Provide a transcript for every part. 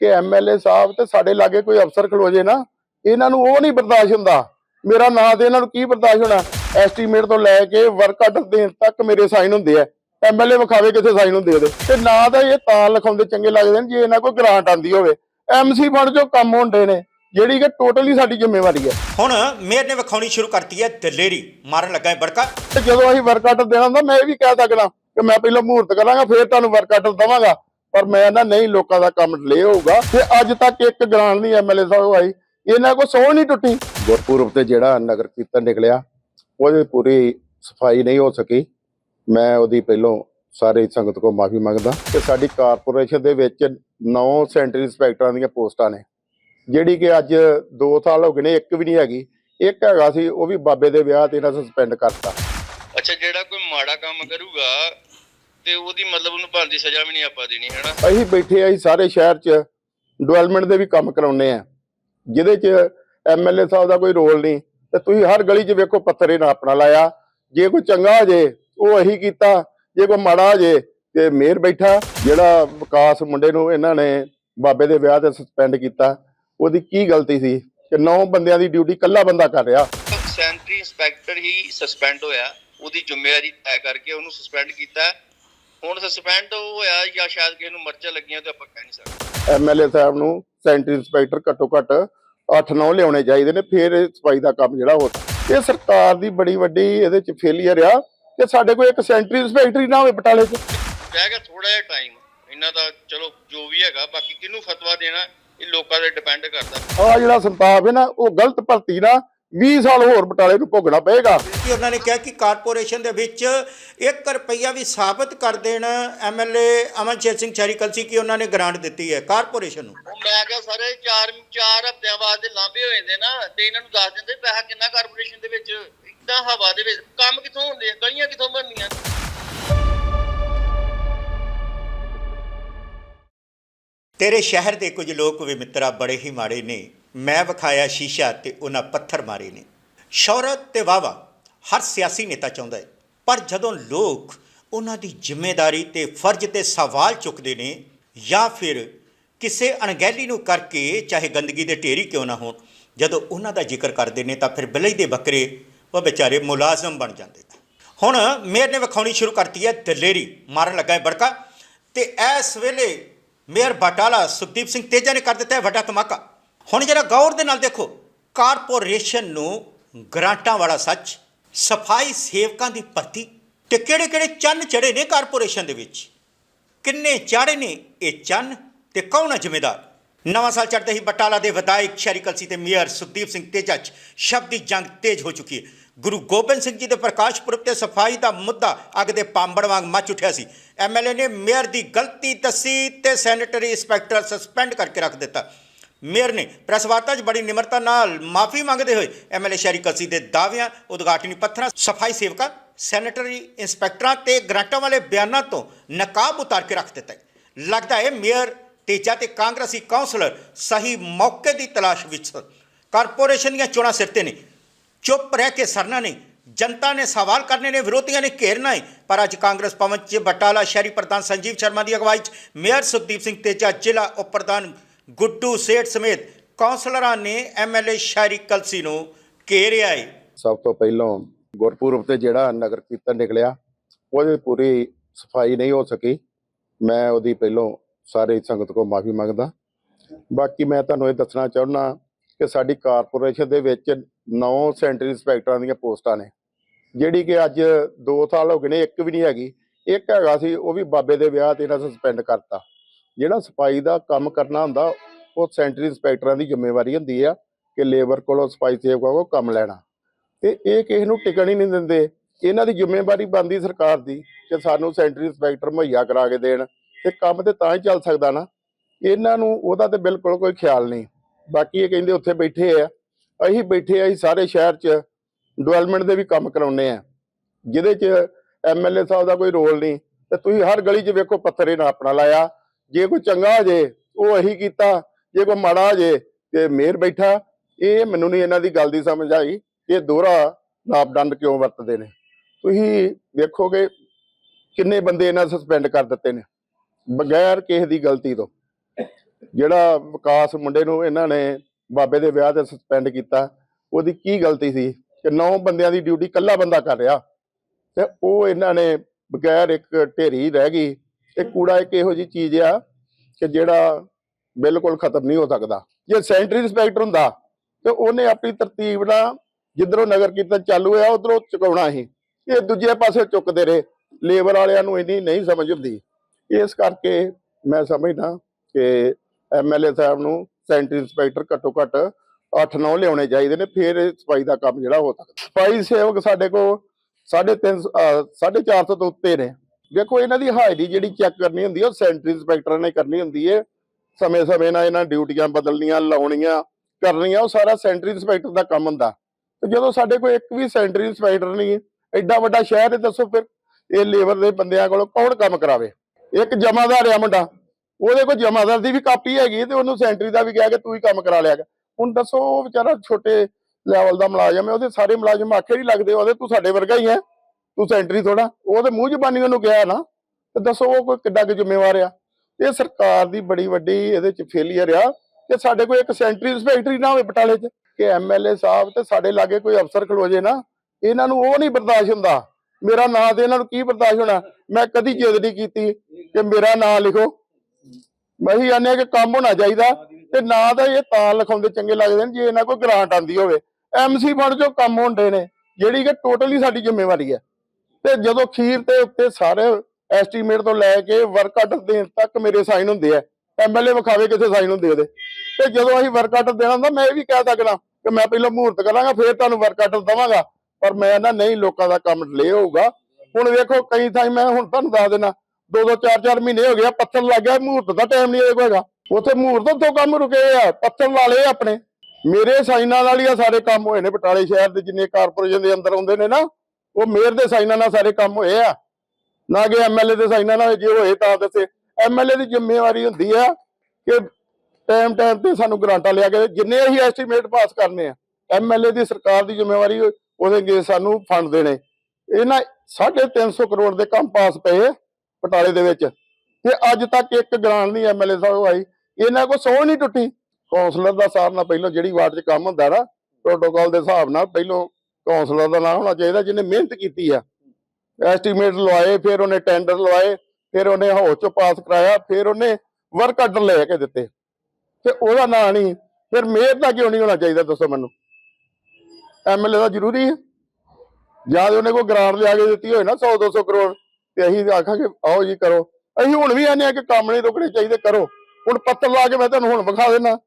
ਕਿ ਐਮਐਲਏ ਸਾਹਿਬ ਤੇ ਸਾਡੇ ਲਾਗੇ ਕੋਈ ਅਫਸਰ ਖਲੋ ਜੇ ਨਾ ਇਹਨਾਂ ਨੂੰ ਉਹ ਨਹੀਂ ਬਰਦਾਸ਼ਤ ਹੁੰਦਾ। ਮੇਰਾ ਨਾਂ ਤੇ ਇਹਨਾਂ ਨੂੰ ਕੀ ਬਰਦਾਸ਼ਤ ਹੋਣਾ? ਐਸਟੀਮੇਟ ਤੋਂ ਲੈ ਕੇ ਵਰਕ ਆਰਡਰ ਦੇਣ ਤੱਕ ਮੇਰੇ ਸਾਈਨ ਹੁੰਦੇ ਆ। ਐਮਐਲਏ ਵਿਖਾਵੇ ਕਿੱਥੇ ਸਾਈਨ ਹੁੰਦੇ ਉਹਦੇ ਤੇ ਨਾਂ ਤਾਂ ਇਹ ਤਾਂ ਲਿਖਾਉਂਦੇ ਚੰਗੇ ਲੱਗਦੇ ਨੇ ਜੇ ਇਹਨਾਂ ਕੋਈ ਗ੍ਰਾਂਟ ਆਂਦੀ ਹੋਵੇ। ਐਮਸੀ ਫੰਡ ਚੋਂ ਕੰਮ ਹੁੰਦੇ ਨੇ ਜਿਹੜੀ ਕਿ ਟੋਟਲੀ ਸਾਡੀ ਜ਼ਿੰਮੇਵਾਰੀ ਹੈ। ਹੁਣ ਮੇਅਰ ਨੇ ਵਿਖਾਉਣੀ ਸ਼ੁਰੂ ਕਰਤੀ ਹੈ ਦਲੇਰੀ। ਮਾਰਨ ਲੱਗਾ ਹੈ ਬੜਕਾ ਤੇ ਜਦੋਂ ਅਸੀਂ ਵਰਕ ਆਰਡਰ ਦੇਣਾ ਹੁੰਦਾ ਮੈਂ ਇਹ ਵੀ ਕਹਿ ਸਕਦਾ ਕਿ ਮੈਂ ਪਹਿਲਾਂ ਮਹੂਰਤ ਕਰਾਂਗਾ ਫਿਰ ਤੁਹਾਨੂੰ ਵਰਕ ਆਰਡਰ ਦਵਾਂਗਾ। ਪਰ ਮੈਂ ਨਾ ਨਹੀਂ ਲੋਕਾਂ ਦਾ ਕੰਮ ਡਿਲੇ ਹੋਊਗਾ ਤੇ ਅੱਜ ਤੱਕ ਇੱਕ ਗ੍ਰਾਂਟ ਨਹੀਂ ਐਮਐਲਏ ਸਾਹਿਬ ਆਈ। ਇਹਨਾਂ ਕੋ ਸੌ ਨਹੀਂ ਟੁੱਟੀ। ਗੁਰਪੁਰਬ ਤੇ ਜਿਹੜਾ ਨਗਰ ਕੀਰਤਨ ਨਿਕਲਿਆ ਉਹਦੀ ਪੂਰੀ ਸਫ਼ਾਈ ਨਹੀਂ ਹੋ ਸਕੀ। ਮੈਂ ਉਹਦੀ ਪਹਿਲੋਂ ਸਾਰੇ ਸੰਗਤ ਕੋ ਮਾਫੀ ਮੰਗਦਾ। ਕਿ ਸਾਡੀ ਕਾਰਪੋਰੇਸ਼ਨ ਦੇ ਵਿੱਚ 9 ਸੈਂਟਰ ਇੰਸਪੈਕਟਰਾਂ ਦੀਆਂ ਪੋਸਟਾਂ ਨੇ ਜਿਹੜੀ ਕਿ ਅੱਜ 2 ਸਾਲ ਹੋ ਗਏ ਨੇ ਇੱਕ ਵੀ ਨਹੀਂ ਹੈਗੀ। ਇੱਕ ਹੈਗਾ ਸੀ ਉਹ ਵੀ ਬਾਬੇ ਦੇ ਵਿਆਹ ਤੇ ਇਹਨਾਂ ਸਸਪੈਂਡ ਕਰਤਾ। ਅੱਛਾ ਜਿਹੜਾ ਕੋਈ ਮਾੜਾ ਕੰਮ ਕਰੂਗਾ ਤੇ ਉਹਦੀ ਮਤਲਬ ਉਹਨੂੰ ਭਾਲ ਦੀ ਸਜ਼ਾ ਵੀ ਨਹੀਂ ਆਪਾਂ ਦੇਣੀ ਹੈਨਾ? ਅਸੀਂ ਬੈਠੇ ਆ ਸਾਰੇ ਸ਼ਹਿਰ 'ਚ ਡਿਵੈਲਪਮੈਂਟ ਦੇ ਵੀ ਕੰਮ ਕਰਾਉਨੇ ਆ। ਜਿਹਦੇ 'ਚ ਐਮਐਲਏ ਸਾਹਿਬ ਦਾ ਕੋਈ ਰੋਲ ਨਹੀਂ ਤੇ ਤੁਸੀਂ ਹਰ ਗਲੀ 'ਚ ਵੇਖੋ ਪੱਥਰ ਇਹਨਾਂ ਆਪਣਾ ਲਾਇਆ। ਜੇ ਕੋਈ ਚੰਗਾ ਹੋ ਜੇ ਉਹ ਅਸੀਂ ਕੀਤਾ ਜੇ ਕੋਈ ਮਾੜਾ ਹੋ ਜੇ ਤੇ ਮੇਅਰ ਬੈਠਾ ਜਿਹੜਾ ਵਿਕਾਸ ਮੁੰਡੇ ਨੂੰ ਇਹਨਾਂ ਨੇ ਬਾਬੇ ਦੇ ਵਿਆਹ ਤੇ ਸਸਪੈਂਡ ਕੀਤਾ। ਉਹਦੀ ਕੀ ਗਲਤੀ ਸੀ? ਕਿ ਨੌ ਬੰਦਿਆਂ ਦੀ ਡਿਊਟੀ ਇਕੱਲਾ ਬੰਦਾ ਕਰ ਰਿਹਾ। ਸੈਂਟਰੀ ਇੰਸਪੈਕਟਰ ਹੀ ਸਸਪੈਂਡ ਹੋਇਆ ਉਹਦੀ ਜ਼ਿੰਮੇਵਾਰੀ ਤੈਅ ਕਰਕੇ ਉਹਨੂੰ ਸਸਪੈਂਡ ਕੀਤਾ। ਹੁਣ ਸਸਪੈਂਡ ਹੋਇਆ ਜਾਂ ਸ਼ਾਇਦ ਕਿਸੇ ਨੂੰ ਮਰਚਾ ਲੱਗੀਆਂ ਤੇ ਆਪਾਂ ਕਹਿ ਨਹੀਂ ਸਕਦੇ। ਐਮਐਲਏ ਸਾਹਿਬ ਨੂੰ ਸੈਂਟਰੀ ਇੰਸਪੈਕਟਰ ਘੱਟੋ ਘੱਟ 8-9 ਲਿਆਉਣੇ ਚਾਹੀਦੇ ਨੇ ਫਿਰ ਸਫ਼ਾਈ ਦਾ ਕੰਮ ਜਿਹੜਾ ਹੋ ਇਹ ਸਰਕਾਰ ਦੀ ਬੜੀ ਵੱਡੀ ਇਹਦੇ ਚ ਫੇਲਿਅਰ ਆ ਕਿ ਸਾਡੇ ਕੋਲ ਇੱਕ ਸੈਂਟਰੀ ਇੰਸਪੈਕਟਰ ਹੀ ਨਾ ਹੋਵੇ ਬਟਾਲੇ 'ਚ। ਰਹਿ ਗਿਆ ਥੋੜਾ ਜਿਹਾ ਟਾਈਮ ਇਹਨਾਂ ਦਾ ਚਲੋ ਜੋ ਵੀ ਹੈਗਾ ਬਾਕੀ ਕਿਹਨੂੰ ਫਤਵਾ ਦੇਣਾ ਇਹ ਲੋਕਾਂ ਤੇ ਡਿਪੈਂਡ ਕਰਦਾ। ਆ ਜਿਹੜਾ ਸੰਤਾਪ ਹੈ ਨਾ ਉਹ ਗਲਤ ਭਰਤੀ ਨਾ 20 ਸਾਲ ਹੋਰ ਬਟਾਲੇ ਨੂੰ ਭੋਗਣਾ ਪਏਗਾ। ਕਿ ਉਹਨਾਂ ਨੇ ਕਿਹਾ ਕਿ ਕਾਰਪੋਰੇਸ਼ਨ ਦੇ ਵਿੱਚ 1 ਰੁਪਈਆ ਵੀ ਸਾਬਤ ਕਰ ਦੇਣ ਐਮਐਲਏ ਅਮਨਜੀਤ ਸਿੰਘ ਚੈਰੀਕਲਸੀ ਕਿ ਉਹਨਾਂ ਨੇ ਗ੍ਰਾਂਟ ਦਿੱਤੀ ਹੈ ਕਾਰਪੋਰੇਸ਼ਨ ਨੂੰ। ਉਹ ਮੈਂ ਕਿਹਾ ਸਾਰੇ 4 4 ਹਫ਼ਤਿਆਂ ਬਾਅਦ ਦੇ ਲਾਂਭੇ ਹੋ ਜਾਂਦੇ ਨਾ ਤੇ ਇਹਨਾਂ ਨੂੰ ਦੱਸ ਦਿੰਦੇ ਪੈਸਾ ਕਿੰਨਾ ਕਾਰਪੋਰੇਸ਼ਨ ਦੇ ਵਿੱਚ ਇਦਾਂ ਹਵਾ ਦੇ ਵਿੱਚ ਕੰਮ ਕਿੱਥੋਂ ਹੁੰਦੇ ਆ ਗਲੀਆਂ ਕਿੱਥੋਂ ਬਣਨੀਆਂ? ਤੇਰੇ ਸ਼ਹਿਰ ਦੇ ਕੁਝ ਲੋਕ ਵੀ ਮਿੱਤਰਾ ਬੜੇ ਹੀ ਮਾੜੇ ਨੇ। ਮੈਂ ਵਿਖਾਇਆ ਸ਼ੀਸ਼ਾ ਤੇ ਉਹਨਾਂ ਪੱਥਰ ਮਾਰੇ ਨੇ। ਸ਼ੌਹਰਤ ਤੇ ਵਾਵਾ ਹਰ ਸਿਆਸੀ ਨੇਤਾ ਚਾਹੁੰਦਾ ਹੈ, ਪਰ ਜਦੋਂ ਲੋਕ ਉਹਨਾਂ ਦੀ ਜ਼ਿੰਮੇਵਾਰੀ ਤੇ ਫਰਜ਼ ਤੇ ਸਵਾਲ ਚੁੱਕਦੇ ਨੇ ਜਾਂ ਫਿਰ ਕਿਸੇ ਅਣਗਹਿਲੀ ਨੂੰ ਕਰਕੇ ਚਾਹੇ ਗੰਦਗੀ ਦੇ ਢੇਰੀ ਕਿਉਂ ਨਾ ਹੋਣ, ਜਦੋਂ ਉਹਨਾਂ ਦਾ ਜ਼ਿਕਰ ਕਰਦੇ ਨੇ ਤਾਂ ਫਿਰ ਬਿਲਈ ਦੇ ਬੱਕਰੇ ਉਹ ਵਿਚਾਰੇ ਮੁਲਾਜ਼ਮ ਬਣ ਜਾਂਦੇ ਹੁਣ ਮੇਅਰ ਨੇ ਵਿਖਾਉਣੀ ਸ਼ੁਰੂ ਕਰਤੀ ਹੈ ਦਲੇਰੀ, ਮਾਰਨ ਲੱਗਾ ਹੈ ਬੜਕਾ ਤੇ ਇਸ ਵੇਲੇ ਮੇਅਰ ਬਟਾਲਾ ਸੁਖਦੀਪ ਸਿੰਘ ਤੇਜਾ ਨੇ ਕਰ ਦਿੱਤਾ ਹੈ ਵੱਡਾ ਧਮਾਕਾ। ਹੁਣ ਜਰਾ ਗੌਰ ਦੇ ਨਾਲ ਦੇਖੋ, ਕਾਰਪੋਰੇਸ਼ਨ ਨੂੰ ਗ੍ਰਾਂਟਾਂ ਵਾਲਾ ਸੱਚ, ਸਫ਼ਾਈ ਸੇਵਕਾਂ ਦੀ ਭਰਤੀ ਤੇ ਕਿਹੜੇ ਕਿਹੜੇ ਚੰਨ ਚੜੇ ਨੇ ਕਾਰਪੋਰੇਸ਼ਨ ਦੇ ਵਿੱਚ? ਕਿੰਨੇ ਚਾੜੇ ਨੇ ਇਹ ਚੰਨ ਤੇ ਕੌਣ ਹੈ ਜ਼ਿੰਮੇਦਾਰ? ਨਵਾਂ ਸਾਲ ਚੜ੍ਹਦੇ ਹੀ ਬਟਾਲਾ ਦੇ ਵਿਧਾਇਕ ਸ਼ਹਿਰੀ ਕਲਸੀ ਤੇ ਮੇਅਰ ਸੁਖਦੀਪ ਸਿੰਘ ਤੇਜਾ 'ਚ ਸ਼ਬਦੀ ਜੰਗ ਤੇਜ਼ ਹੋ ਚੁੱਕੀ ਹੈ। ਗੁਰੂ ਗੋਬਿੰਦ ਸਿੰਘ ਜੀ ਦੇ ਪ੍ਰਕਾਸ਼ ਪੁਰਬ ਤੇ ਸਫ਼ਾਈ ਦਾ ਮੁੱਦਾ ਅੱਗ ਦੇ ਪਾਂਬੜ ਵਾਂਗ ਮੱਚ ਉੱਠਿਆ ਸੀ। ਐਮਐਲਏ ਨੇ ਮੇਅਰ ਦੀ ਗਲਤੀ ਦੱਸੀ ਤੇ ਸੈਨੇਟਰੀ ਇੰਸਪੈਕਟਰ ਸਸਪੈਂਡ ਕਰਕੇ ਰੱਖ ਦਿੱਤਾ। ਮੇਅਰ ਨੇ ਪ੍ਰੈਸ ਵਾਰਤਾ 'ਚ ਬੜੀ ਨਿਮਰਤਾ ਨਾਲ ਮਾਫੀ ਮੰਗਦੇ ਹੋਏ ਐਮਐਲਏ ਸ਼ਹਿਰੀ ਕਲਸੀ ਦੇ ਦਾਅਵਿਆਂ, ਉਦਘਾਟਨੀ ਪੱਥਰਾਂ, ਸਫ਼ਾਈ ਸੇਵਕਾਂ, ਸੈਨੇਟਰੀ ਇੰਸਪੈਕਟਰਾਂ ਤੇ ਗ੍ਰਾਂਟਾਂ ਵਾਲੇ ਬਿਆਨਾਂ ਤੋਂ ਨਕਾਬ ਉਤਾਰ ਕੇ ਰੱਖ ਦਿੱਤਾ ਹੈ। ਲੱਗਦਾ ਹੈ ਮੇਅਰ, ਤੇਜਾ ਤੇ ਕਾਂਗਰਸੀ ਕਾਉਂਸਲਰ ਸਹੀ ਮੌਕੇ ਦੀ ਤਲਾਸ਼ ਵਿੱਚ ਕਾਰਪੋਰੇਸ਼ਨ ਦੀਆਂ ਚੋਣਾਂ ਸਿਰ ਤੇ ਨੇ। ਚੁੱਪ ਰਹਿ ਕੇ ਸਰਨਾ ਨਹੀਂ। ਜਨਤਾ ਨੇ ਸਵਾਲ ਕਰਨੇ ਨੇ, ਵਿਰੋਧੀਆਂ ਨੇ ਘੇਰਨਾ ਹੈ। ਪਰ ਅੱਜ ਕਾਂਗਰਸ ਭਵਨ 'ਚ ਬਟਾਲਾ ਸ਼ਹਿਰੀ ਪ੍ਰਧਾਨ ਸੰਜੀਵ ਸ਼ਰਮਾ ਦੀ ਅਗਵਾਈ 'ਚ ਮੇਅਰ ਸੁਖਦੀਪ ਸਿੰਘ ਤੇਜਾ ਜ਼ਿਲ੍ਹਾ ਉਪ ਪ੍ਰਧਾਨ ਗੁੱਡੂ ਸੇਠ ਸਮੇਤ ਕਾਉਂਸਲਰਾਂ ਨੇ ਐਮਐਲਏ ਸ਼ਹਿਰੀ ਕਲਸੀ ਨੂੰ ਘੇਰਿਆ ਹੈ ਸਭ ਤੋਂ ਪਹਿਲਾਂ ਗੁਰਪੁਰਬ ਤੇ ਜਿਹੜਾ ਨਗਰ ਕੀਰਤਨ ਨਿਕਲਿਆ, ਉਹਦੀ ਪੂਰੀ ਸਫ਼ਾਈ ਨਹੀਂ ਹੋ ਸਕੀ। ਮੈਂ ਉਹਦੀ ਪਹਿਲੋਂ ਸਾਰੇ ਸੰਗਤ ਕੋ ਮਾਫੀ ਮੰਗਦਾ। ਬਾਕੀ ਮੈਂ ਤੁਹਾਨੂੰ ਇਹ ਦੱਸਣਾ ਚਾਹੁੰਦਾ ਕਿ ਸਾਡੀ ਕਾਰਪੋਰੇਸ਼ਨ ਦੇ ਵਿੱਚ 9 ਸੈਂਟਰ ਇੰਸਪੈਕਟਰਾਂ ਦੀਆਂ ਪੋਸਟਾਂ ਨੇ, ਜਿਹੜੀ ਕਿ ਅੱਜ 2 ਸਾਲ ਹੋ ਗਏ ਨੇ, ਇੱਕ ਵੀ ਨਹੀਂ ਹੈਗੀ। ਇੱਕ ਹੈਗਾ ਸੀ, ਉਹ ਵੀ ਬਾਬੇ ਦੇ ਵਿਆਹ ਤੇ ਇਹਨਾਂ ਸਸਪੈਂਡ ਕਰਤਾ। ਜਿਹੜਾ ਸਫ਼ਾਈ ਦਾ ਕੰਮ ਕਰਨਾ ਹੁੰਦਾ, ਉਹ ਸੈਂਟਰੀ ਇੰਸਪੈਕਟਰਾਂ ਦੀ ਜ਼ਿੰਮੇਵਾਰੀ ਹੁੰਦੀ ਆ ਕਿ ਲੇਬਰ ਕੋਲੋਂ ਸਫ਼ਾਈ ਸੇਵਕਾਂ ਕੋਲੋਂ ਕੰਮ ਲੈਣਾ। ਤੇ ਇਹ ਕਿਸੇ ਨੂੰ ਟਿਕਣ ਹੀ ਨਹੀਂ ਦਿੰਦੇ। ਇਹਨਾਂ ਦੀ ਜ਼ਿੰਮੇਵਾਰੀ ਬਣਦੀ ਸਰਕਾਰ ਦੀ ਕਿ ਸਾਨੂੰ ਸੈਂਟਰੀ ਇੰਸਪੈਕਟਰ ਮੁਹੱਈਆ ਕਰਾ ਕੇ ਦੇਣ। ਤੇ ਕੰਮ ਤੇ ਤਾਂ ਹੀ ਚੱਲ ਸਕਦਾ ਨਾ। ਇਹਨਾਂ ਨੂੰ ਉਹਦਾ ਤੇ ਬਿਲਕੁਲ ਕੋਈ ਖਿਆਲ ਨਹੀਂ। ਬਾਕੀ ਇਹ ਕਹਿੰਦੇ ਉੱਥੇ ਬੈਠੇ ਆ। ਅਸੀਂ ਬੈਠੇ ਆ, ਅਸੀਂ ਸਾਰੇ ਸ਼ਹਿਰ 'ਚ ਡਿਵੈਲਪਮੈਂਟ ਦੇ ਵੀ ਕੰਮ ਕਰਾਉਨੇ ਆ। ਜਿਹਦੇ 'ਚ ਐਮਐਲਏ ਸਾਹਿਬ ਦਾ ਕੋਈ ਰੋਲ ਨਹੀਂ। ਤੇ ਤੁਸੀਂ ਹਰ ਗਲੀ 'ਚ ਵੇਖੋ ਪੱਥਰ ਇਹਨਾਂ ਆਪਣਾ ਲਾਇਆ। ਜੇ ਕੋਈ ਚੰਗਾ ਜੇ, ਉਹ ਅਸੀਂ ਕੀਤਾ, ਜੇ ਕੋਈ ਮਾੜਾ ਜੇ ਤੇ ਮੇਅਰ ਬੈਠਾ। ਇਹ ਮੈਨੂੰ ਨਹੀਂ ਇਹਨਾਂ ਦੀ ਗੱਲ ਦੀ ਸਮਝ ਆਈ ਇਹ ਦੋਹਰਾ ਮਾਪਦੰਡ ਕਿਉਂ ਵਰਤਦੇ ਨੇ। ਤੁਸੀਂ ਵੇਖੋਗੇ ਕਿੰਨੇ ਬੰਦੇ ਇਹਨਾਂ ਸਸਪੈਂਡ ਕਰ ਦਿੱਤੇ ਨੇ, ਬਗੈਰ ਕਿਸੇ ਦੀ ਗਲਤੀ ਤੋਂ। ਜਿਹੜਾ ਵਿਕਾਸ ਮੁੰਡੇ ਨੂੰ ਇਹਨਾਂ ਨੇ ਬਾਬੇ ਦੇ ਵਿਆਹ ਤੇ ਸਸਪੈਂਡ ਕੀਤਾ, ਉਹਦੀ ਕੀ ਗਲਤੀ ਸੀ ਕਿ ਨੌ ਬੰਦਿਆਂ ਦੀ ਡਿਊਟੀ ਇਕੱਲਾ ਬੰਦਾ ਕਰ ਰਿਹਾ ਤੇ ਉਹ ਇਹਨਾਂ ਨੇ ਬਗੈਰ ਇੱਕ ਢੇਰੀ ਰਹਿ ਗਈ ਇਹ ਕੂੜਾ ਇੱਕ ਇਹੋ ਜੀ ਚੀਜ਼ ਆ ਕਿ ਜਿਹੜਾ ਬਿਲਕੁਲ ਖਤਮ ਨਹੀਂ ਹੋ ਸਕਦਾ। ਜੇ ਸੈਂਟਰੀ ਇੰਸਪੈਕਟਰ ਹੁੰਦਾ, ਤੇ ਉਹਨੇ ਆਪਣੀ ਤਰਤੀਬ ਨਾਲ ਜਿੱਧਰੋਂ ਨਗਰ ਕੀਰਤਨ ਚਾਲੂ ਹੋਇਆ, ਉਧਰੋਂ ਚੁਕਾਉਣਾ ਹੀ ਇਹ ਦੂਜੇ ਪਾਸੇ ਚੁੱਕਦੇ ਰਹੇ। ਲੇਬਰ ਵਾਲਿਆਂ ਨੂੰ ਇੰਨੀ ਨਹੀਂ ਸਮਝ ਹੁੰਦੀ। ਇਸ ਕਰਕੇ ਮੈਂ ਸਮਝਦਾ ਕਿ ਐਮਐਲਏ ਸਾਹਿਬ ਨੂੰ ਸੈਂਟਰੀ ਇੰਸਪੈਕਟਰ ਘੱਟੋ ਘੱਟ 8-9 ਲਿਆਉਣੇ ਚਾਹੀਦੇ ਨੇ, ਫਿਰ ਸਫ਼ਾਈ ਦਾ ਕੰਮ ਜਿਹੜਾ ਹੋ ਸਕਦਾ। ਸਫ਼ਾਈ ਸੇਵਕ ਸਾਡੇ ਕੋਲ 3.5 450 ਤੋਂ ਉੱਤੇ ਨੇ। ਦੇਖੋ ਇਹਨਾਂ ਦੀ ਹਾਜ਼ਰੀ ਜਿਹੜੀ ਚੈੱਕ ਕਰਨੀ ਹੁੰਦੀ ਹੈ ਉਹ ਸੈਂਟਰੀ ਇੰਸਪੈਕਟਰ ਨੇ ਕਰਨੀ ਹੁੰਦੀ ਹੈ ਸਮੇਂ-ਸਮੇਂ ਨਾਲ ਇਹਨਾਂ ਡਿਊਟੀਆਂ ਬਦਲਣੀਆਂ, ਲਾਉਣੀਆਂ, ਕਰਨੀਆਂ, ਉਹ ਸਾਰਾ ਸੈਂਟਰੀ ਇੰਸਪੈਕਟਰ ਦਾ ਕੰਮ ਹੁੰਦਾ। ਤੇ ਜਦੋਂ ਸਾਡੇ ਕੋਲ ਇੱਕ ਵੀ ਸੈਂਟਰੀ ਇੰਸਪੈਕਟਰ ਨਹੀਂ ਐਡਾ ਵੱਡਾ ਸ਼ਹਿਰ ਹੈ ਦੱਸੋ ਫਿਰ, ਇਹ ਲੇਬਰ ਦੇ ਬੰਦਿਆਂ ਕੋਲੋਂ ਕੌਣ ਕੰਮ ਕਰਾਵੇ? ਇੱਕ ਜਮਾਦਾਰ ਆ ਮੁੰਡਾ, ਉਹਦੇ ਕੋਲ ਜਮਾਦਾਰ ਦੀ ਵੀ ਕਾਪੀ ਹੈਗੀ ਤੇ ਉਹਨੂੰ ਸੈਂਟਰੀ ਦਾ ਵੀ ਕਿਹਾ ਕਿ ਤੂੰ ਹੀ ਕੰਮ ਕਰਾ ਲਿਆ ਹੁਣ ਦੱਸੋ, ਉਹ ਵਿਚਾਰਾ ਛੋਟੇ ਲੈਵਲ ਦਾ ਮੁਲਾਜ਼ਮ ਹੈ ਉਹਦੇ ਸਾਰੇ ਮੁਲਾਜ਼ਮ ਆਖੇ ਨਹੀਂ ਲੱਗਦੇ, ਉਹਦੇ ਤੂੰ ਸਾਡੇ ਵਰਗਾ ਹੀ ਹੈ ਤੂੰ ਸੈਂਟਰੀ ਥੋੜਾ ਉਹਦੇ ਮੂੰਹ ਜ਼ਬਾਨੀ ਉਹਨੂੰ ਕਿਹਾ ਨਾ, ਤੇ ਦੱਸੋ ਉਹ ਕੋਈ ਕਿੱਡਾ ਕੁ ਜ਼ਿੰਮੇਵਾਰ ਆ। ਇਹ ਸਰਕਾਰ ਦੀ ਬੜੀ ਵੱਡੀ ਇਹਦੇ ਚ ਫੇਲੀਅਰ ਆ ਕਿ ਸਾਡੇ ਕੋਲ ਇੱਕ ਸੈਂਟਰੀ ਇੰਸਪੈਕਟਰ ਨਾ ਹੋਵੇ ਬਟਾਲੇ 'ਚ। ਕਿ ਐਮਐਲਏ ਸਾਹਿਬ ਤੇ ਸਾਡੇ ਲਾਗੇ ਕੋਈ ਅਫਸਰ ਖਲੋ ਜੇ ਨਾ, ਇਹਨਾਂ ਨੂੰ ਉਹ ਨਹੀਂ ਬਰਦਾਸ਼ਤ ਹੁੰਦਾ। ਮੇਰਾ ਨਾਂ ਤੇ ਇਹਨਾਂ ਨੂੰ ਕੀ ਬਰਦਾਸ਼ਤ ਹੋਣਾ? ਮੈਂ ਕਦੀ ਜਿੱਦ ਨਹੀਂ ਕੀਤੀ ਕਿ ਮੇਰਾ ਨਾਂ ਲਿਖੋ। ਮੈਂ ਹੀ ਆਨੇ ਕਿ ਕੰਮ ਹੋਣਾ ਚਾਹੀਦਾ ਤੇ ਨਾਂ ਤਾਂ ਇਹ ਤਾਂ ਲਿਖਾਉਂਦੇ ਚੰਗੇ ਲੱਗਦੇ ਨੇ, ਜੇ ਇਹਨਾਂ ਕੋਈ ਗ੍ਰਾਂਟ ਆਂਦੀ ਹੋਵੇ। ਐਮਸੀ ਫੰਡ ਚੋਂ ਕੰਮ ਹੁੰਦੇ ਨੇ, ਜਿਹੜੀ ਕਿ ਟੋਟਲੀ ਸਾਡੀ ਜ਼ਿੰਮੇਵਾਰੀ ਹੈ ਤੇ ਜਦੋਂ ਖੀਰ ਤੇ ਉੱਤੇ ਸਾਰੇ ਐਸਟੀਮੇਟ ਤੋਂ ਲੈ ਕੇ ਵਰਕ ਆਰਡਰ ਦੇਣ ਤੱਕ ਮੇਰੇ ਸਾਈਨ ਹੁੰਦੇ ਆ। ਐਮਐਲਏ ਵਿਖਾਵੇ ਕਿੱਥੇ ਸਾਈਨ ਹੁੰਦੇ ਉਹਦੇ। ਤੇ ਜਦੋਂ ਅਸੀਂ ਵਰਕ ਆਰਡਰ ਦੇਣਾ ਹੁੰਦਾ, ਮੈਂ ਇਹ ਵੀ ਕਹਿ ਸਕਦਾ ਕਿ ਮੈਂ ਪਹਿਲਾਂ ਮਹੂਰਤ ਕਰਾਂਗਾ, ਫਿਰ ਤੁਹਾਨੂੰ ਵਰਕ ਆਰਡਰ ਦਵਾਂਗਾ। ਪਰ ਮੈਂ ਨਾ ਨਹੀਂ ਲੋਕਾਂ ਦਾ ਕੰਮ ਡਿਲੇ ਹੋਊਗਾ। ਹੁਣ ਵੇਖੋ, ਕਈ ਥਾਈਂ ਮੈਂ ਹੁਣ ਤੁਹਾਨੂੰ ਦੱਸ ਦੇਣਾ ਦੋ ਦੋ, ਚਾਰ ਚਾਰ ਮਹੀਨੇ ਹੋ ਗਏ ਪੱਥਰ ਲੱਗ ਗਿਆ ਮਹੂਰਤ ਦਾ ਟਾਈਮ ਨਹੀਂ ਇਹਦੇ ਕੋਲ ਹੈਗਾ। ਉਥੇ ਮਹੂਰਤ ਤੋਂ ਕੰਮ ਰੁਕੇ ਆ, ਪੱਥਰ ਲਾ ਲਏ ਆਪਣੇ। ਮੇਰੇ ਸਾਈਨਾਂ ਨਾਲ ਸਾਰੇ ਕੰਮ ਹੋਏ ਨੇ, ਬਟਾਲੇ ਸ਼ਹਿਰ ਦੇ ਜਿੰਨੇ ਕਾਰਪੋਰੇਸ਼ਨ ਦੇ ਅੰਦਰ ਆਉਂਦੇ ਨੇ ਨਾ ਉਹ ਮੇਅਰ ਦੇ ਸਾਈਨਾਂ ਨਾਲ ਸਾਰੇ ਕੰਮ ਹੋਏ ਆ। ਨਾ ਕਿ ਐਮਐਲਏ ਦੇ ਸਾਈਨਾਂ ਨਾਲ ਜੇ ਹੋਏ ਤਾਂ ਦੱਸੇ। ਐਮਐਲਏ ਦੀ ਜ਼ਿੰਮੇਵਾਰੀ ਹੁੰਦੀ ਆ ਕਿ ਟਾਈਮ ਟਾਈਮ ਤੇ ਸਾਨੂੰ ਗ੍ਰਾਂਟਾਂ ਲਿਆ ਕੇ ਜਿੰਨੇ ਅਸੀਂ ਐਸਟੀਮੇਟ ਪਾਸ ਕਰਨੇ ਆ ਐਮਐਲਏ ਦੀ ਸਰਕਾਰ ਦੀ ਜ਼ਿੰਮੇਵਾਰੀ ਉਹਦੇ ਅੱਗੇ ਸਾਨੂੰ ਫੰਡ ਦੇਣੇ। ਇਹਨਾਂ 350 ਕਰੋੜ ਦੇ ਕੰਮ ਪਾਸ ਪਏ ਪਟਾਲੇ ਦੇ ਵਿੱਚ। ਤੇ ਅੱਜ ਤੱਕ ਇੱਕ ਗ੍ਰਾਂਟ ਨਹੀਂ ਐਮਐਲਏ ਸਾਹਿਬ ਆਈ। ਇਹਨਾਂ ਕੋ ਸੌ ਨਹੀਂ ਟੁੱਟੀ। ਕੌਂਸਲਰ ਦਾ ਸਾਰ ਨਾਲ ਪਹਿਲਾਂ ਜਿਹੜੀ ਵਾਰਡ 'ਚ ਕੰਮ ਹੁੰਦਾ ਨਾ ਪ੍ਰੋਟੋਕਾਲ ਦੇ ਹਿਸਾਬ ਨਾਲ ਪਹਿਲਾਂ ਕੌਂਸਲਰ ਦਾ ਨਾਮ ਹੋਣਾ ਚਾਹੀਦਾ, ਜਿਹਨੇ ਮਿਹਨਤ ਕੀਤੀ ਆ। ਐਸਟੀਮੇਟ ਲਵਾਏ, ਫਿਰ ਉਹਨੇ ਟੈਂਡਰ ਲਵਾਏ, ਫਿਰ ਉਹਨੇ ਹੌਚ ਚੋਂ ਪਾਸ ਕਰਾਇਆ, ਫਿਰ ਉਹਨੇ ਵਰਕ ਆਰਡਰ ਲੈ ਕੇ ਦਿੱਤੇ। ਤੇ ਉਹਦਾ ਨਾਂ ਨਹੀਂ, ਫਿਰ ਮੇਅਰ ਦਾ ਕਿਉਂ ਨਹੀਂ ਹੋਣਾ ਚਾਹੀਦਾ, ਦੱਸੋ ਮੈਨੂੰ? ਐਮਐਲਏ ਦਾ ਜ਼ਰੂਰੀ ਹੈ ਜਾਂ ਤੇ ਉਹਨੇ ਕੋਈ ਗ੍ਰਾਂਟ ਲਿਆ ਕੇ ਦਿੱਤੀ ਹੋਏ ਨਾ 100 200 ਕਰੋੜ, ਤੇ ਅਸੀਂ ਆਖਾਂਗੇ, ਆਓ ਜੀ ਕਰੋ। ਅਸੀਂ ਹੁਣ ਵੀ ਆਨੇ ਆ ਕਿ ਕੰਮ ਨਹੀਂ ਰੁਕਣੇ ਚਾਹੀਦੇ, ਕਰੋ। ਹੁਣ ਪੱਤਰ ਲਾ ਕੇ ਮੈਂ ਤੁਹਾਨੂੰ ਹੁਣ ਵਿਖਾ ਦੇਣਾ